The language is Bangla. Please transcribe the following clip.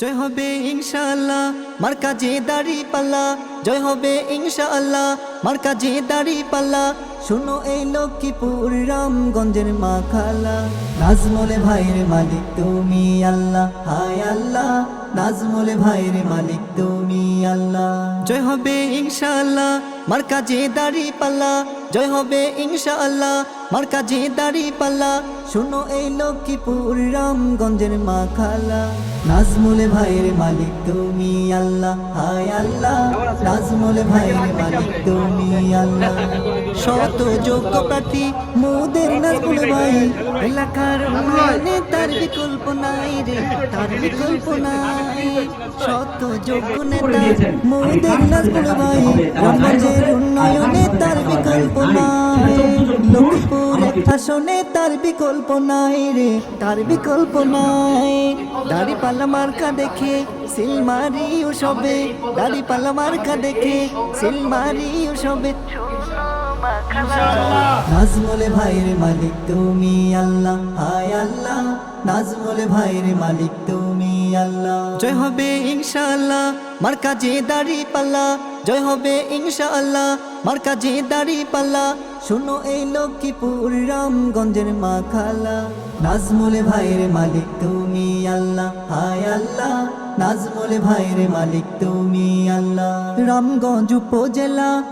জয় হবে ইনশাআল্লাহ, মার কাজে দাড়ি পাল্লা। জয় হবে ইনশাআল্লাহ, মার কাজে দাড়ি পাল্লা। শোনো এই লক্ষ্মীপুর রামগঞ্জের মা খালা। নাজমলে ভাইয়ের মালিক তুমি আল্লাহ, হায় আল্লাহ। নাজমলে ভাইয়ের মালিক তুমি আল্লাহ। জয় হবে ইনশাআল্লাহ মার কাজে দাড়ি পাল্লা জয় হবে ইনশাআল্লাহ। মার কাজে দাড়ি পাল্লা শোনো এই লক্ষ্মীপুর রামগঞ্জের মা খালা। নাজমুলে ভাইয়ের মালিক তুমি আল্লাহ হায় আল্লাহ। নাজমুলে ভাইয়ের মালিক তুমি আল্লাহ। শত যোগ্য প্রার্থী মোদের নাজমুল ভাই। এলাকার উন্নয়নে তার বিকল্প নাই রে তার বিকল্প নাই। শত যোগ্য নেতা মোদের নাজমুল ভাই। রামগঞ্জের উন্নয়নে তার বিকল্প নাই লক্ষ্মীপুর আসনে তার বিকল্প নাই রে। তার বিকল্প নাই। দাড়ি মার্কা দেখে সিলমারি সবে। দাড়ি পাল্লা মার্কা দেখে সিলমারি সবে। নাজমলে ভাইয়ের মালিক তুমি আল্লাহ, হায় আল্লাহ। নাজমলে ভাইয়ের মালিক তুমি আল্লাহ। জয় হবে ইনশাআল্লাহ, মার কাজে দাড়ি পাল্লা। জয় হবে ইনশাআল্লাহ, মার কাজে দাড়ি পাল্লা। শোনো এই লক্ষ্মীপুর রামগঞ্জের মা খালা। নাজমলে ভাইয়ের মালিক তুমি আল্লাহ, হায় আল্লাহ। নাজমলে ভাইয়ের মালিক তুমি আল্লাহ। রামগঞ্জ উপজেলা